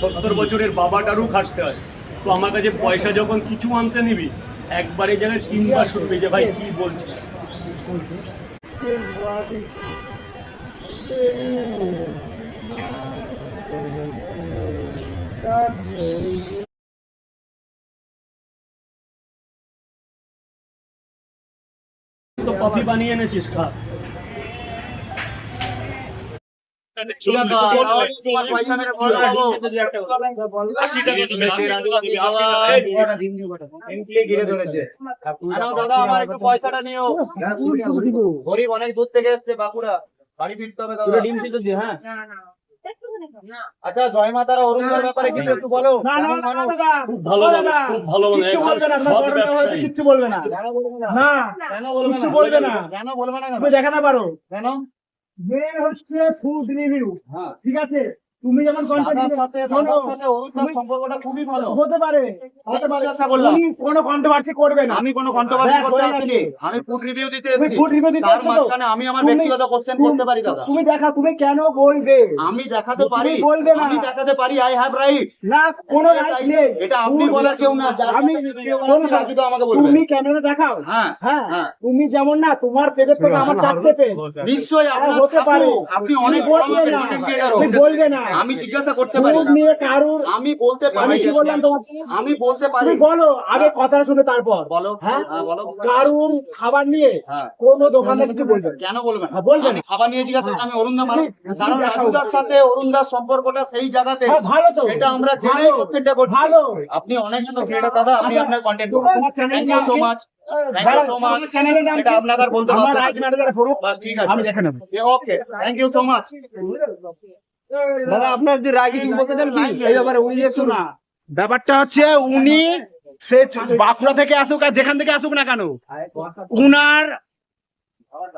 সত্তর বছরের বাবাটারও খাটতে হয়। তো আমার কাছে পয়সা যখন কিছু আনতে নিবি, একবারে জায়গায় তিনবার শুনবি যে ভাই কি বলছিস তো কফি বানিয়ে এনেছিস খা। দাদা আমার একটু পয়সাটা নিও গরিব অনেক দূর থেকে এসছে বাঁকুড়া বাড়ি ফিরতে হবে দাদা ডিম সিদ্ধ দিয়ে, হ্যাঁ আচ্ছা জয় মাতারা অরুণদার ব্যাপারে কিছু একটু বলো খুব ভালো খুব ভালো কিচ্ছু বলবে না বলবে কেন বলবে না কেন বলবে না বলবে না কেন বলবে না তুমি দেখাতে পারো কেন মেয়ের হচ্ছে ফুড রিভিউ হ্যাঁ। ঠিক আছে? তুমি যেমন দাদার কন্টেন্ট সাথে দাদার সাথে অরুণদার সম্পর্কটা খুবই ভালো। হতে পারে। হতে পারে জিজ্ঞাসা করলাম। তুমি কোনো কন্ট্রোভার্সি করবে না। আমি কোনো কন্ট্রোভার্সি করতে আসিনি। আমি ফুড রিভিউ দিতে এসেছি। food review দিতে তার মাঝখানে আমি আমার ব্যক্তিগত কোশ্চেন করতে পারি দাদা। তুমি দেখা তুমি কেন বলবে? আমি দেখাতে পারি? বলবে না। আমি দেখাতে পারি আই হ্যাভ রাইট না কোনো রাইট নেই। এটা আপনি বলার কেউ না। আমি আমাকে বলবে। তুমি ক্যামেরা দেখাও? হ্যাঁ হ্যাঁ হ্যাঁ। তুমি যেমন না তোমার পেজের থেকে আমার চারটে পেজ নিশ্চয়ই হ্যাঁ, আপনার হতে পারে। আপনি অনেক বড়। বলবে না। আমি জিজ্ঞাসা করতে পারি নিয়ে কারুর আমি বলতে পারি কি বললাম তোমাকে? আমি বলতে পারি। বলো আগে কথাটা শুনে তারপর। বলো হ্যাঁ? হ্যাঁ বলো। কারুর খাবার নিয়ে হ্যাঁ। কোনো দোকানদার কিছু বলবে কেন বলবেন হ্যাঁ, বলবেন। খাবার নিয়ে জিজ্ঞাসা আমি অরুণদা মানুষ। কারণ রাজুদার সাথে অরুণদার সম্পর্কটা সেই জায়গাতে। হ্যাঁ, ভালো তো। সেটা আমরা ভালো, কোশ্চেনটা করছি। ভালো। আপনি অনেক ক্রিয়েটার দাদা আপনি আচ্ছা, আপনার কন্টেন্ট করুন। থ্যাংক ইউ সো মাচ আর বলতে আমার পারব রাইট ম্যানেজার করুক বাস ঠিক আছে। আমি দেখে নেব। Okay thank you so much দাদা আপনার যে রাগ কিছু বলতে চান কি? এই ব্যাপারে উনি না। ব্যাপারটা হচ্ছে উনি সে বাঁকুড়া থেকে আসুক আর যেখান থেকে আসুক না কেন উনার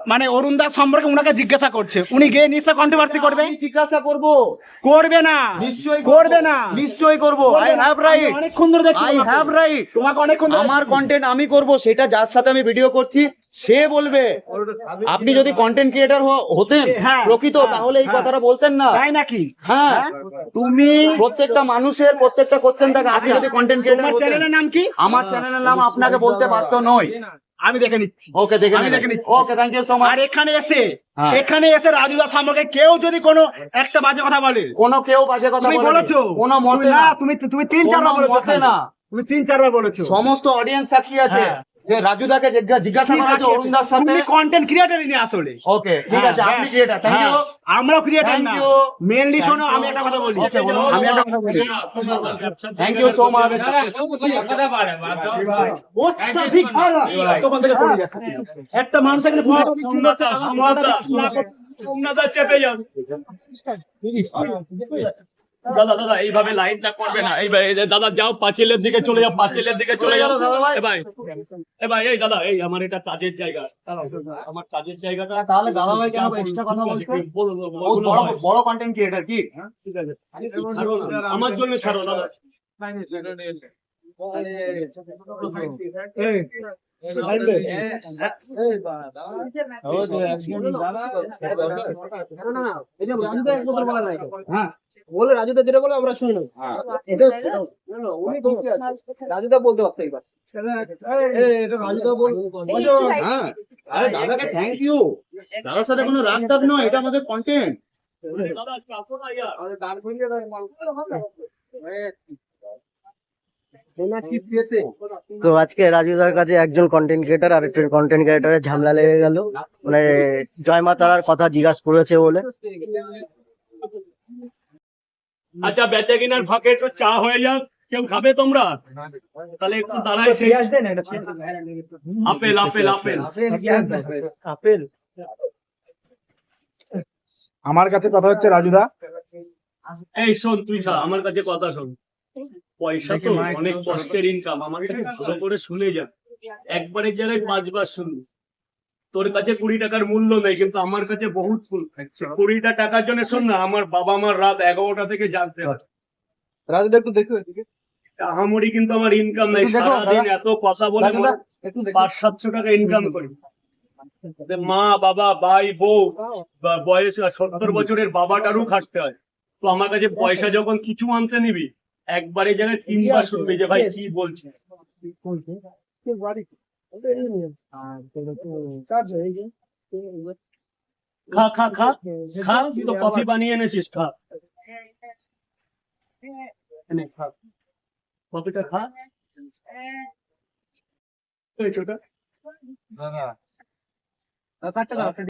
মানে অরুণ দাস সম্পর্কে উনাকে জিজ্ঞাসা করছে। উনি গিয়ে নিশ্চয় কন্ট্রোভার্সি করবে? জিজ্ঞাসা করব। করবে না। নিশ্চয়ই করবে। না। নিশ্চয়ই করব। আই হ্যাভ রাইট অনেকক্ষণ ধরে দেখছি আই হ্যাভ রাইট তোমাকে অনেকক্ষণ আমার কন্টেন্ট আমি করব সেটা যার সাথে আমি ভিডিও করছি। সে বলবে আপনি যদি কন্টেন্ট ক্রিয়েটর হতেন হ্যাঁ, প্রকৃত হ্যাঁ, তাহলে এই হ্যাঁ। কথাটা বলতেন না। তাই নাকি? হ্যাঁ। তুমি প্রত্যেকটা মানুষের প্রত্যেকটা কোশ্চেন থাকে আপনি যদি কন্টেন্ট ক্রিয়েটার হতেন। চ্যানেলের নাম কি? আমার চ্যানেলের নাম আপনাকে বলতে বাধ্য নই। আমি দেখে নিচ্ছি। ওকে দেখে আমি দেখে নিচ্ছি। Okay thank you so much আর এখানে এসে হ্যাঁ। এখানে এসে রাজুদা সম্পর্কে কেউ যদি কোনো একটা বাজে কথা বলে কোনো কেউ বাজে কথা তুমি। বলেছ। কোনো মতে না তুমি তুমি তিন চারবার বলেছ না। তুমি তিন চারবার বলেছ। সমস্ত অডিয়েন্স সাক্ষী আছে। হ্যাঁ। যে রাজুদাকে জিজ্ঞা- জিজ্ঞাসা করা হয়েছে অরুণদার সাথে। তুমি কন্টেন্ট ক্রিয়েটরই নি আসলে। ওকে ঠিক আছে হ্যাঁ, আপনি ব্যাস। থ্যাংক ইউ হ্যাঁ, আমরাও ক্রিয়েটর না। you. মেনলি শোনো আমি একটা কথা বলি। আমি একটা কথা বলি। থ্যাংক ইউ সো মাচ অত্যাধিক ভালো। থেকে পড়ে যাচ্ছে। একটা মানুষ এখানে সোমনাথ চেপে যান দাদা দাদা এইভাবে লাইনটা করবে না এই ভাই, দাদা যাও পাঁচিলের দিকে চলে যাও পাঁচিলের দিকে চলে যাও দাদা ভাই। এ ভাই এ ভাই এই দাদা এই আমার এটা কাজের জায়গা আমার কাজের জায়গাটা তাহলে দাদা ভাই কেন এক্সট্রা কথা বলছে বড় কন্টেন্ট ক্রিয়েটার কি ঠিক আছে আমার জন্য ছাড়ো দাদা হ্যাঁ বলে রাজুদা যেটা বলে আমরা শুনে নেব। উনি ঠিকই আছে। রাজুদা বলতে পারছে এবার হ্যাঁ। দাদাকে থ্যাংক ইউ দাদার সাথে কোনো রাগ টাগ নয় এটা আমাদের কন্টেন্ট দাদা চাপো না ইয়ার তো আজকে রাজুদার কাছে একজন কন্টেন্ট ক্রিয়েটার আর একজন কন্টেন্ট ক্রিয়েটারের ঝামেলা লেগে গেল। মানে জয় মা তারার কথা জিজ্ঞাসা করেছে বলে। আচ্ছা বেচা কিনার ফাঁকে একটু চা হয়ে যাক। কেউ খাবে তোমরা? তাহলে একটু দাঁড়ায় সেই আপেল আপেল আপেল। আপেল আমার কাছে কথা হচ্ছে রাজুদা এই শোন তুই খা, আমার কাছে কথা শোন। পয়সা তো অনেক কষ্টের ইনকাম আমার থেকে ভালো করে শুনে যা। একবারের জায়গায় পাঁচবার শুনবি। তোর কাছে কুড়ি টাকার মূল্য নেই কিন্তু আমার কাছে বহুত ফুল। কুড়িটা টাকার জন্য শোন না আমার বাবা মার রাত এগারোটা থেকে জানতে হয়। রাজুদা একটু দেখো এদিকে। আহামরি কিন্তু আমার ইনকাম নাই সারাদিন এত কথা বলে পাঁচ সাতশো টাকা ইনকাম করি। মা বাবা ভাই বউ বয়স সত্তর বছরের বাবাটারও খাটতে হয়। তো আমার কাছে পয়সা যখন কিছু আনতে নিবি একবারে জায়গায় তিনবার শুনবি যে ভাই কি বলছে। খা খা খা খা তুই তো কফি বানিয়ে এনেছিস খা এনে খা কফিটা খা এই ছোটা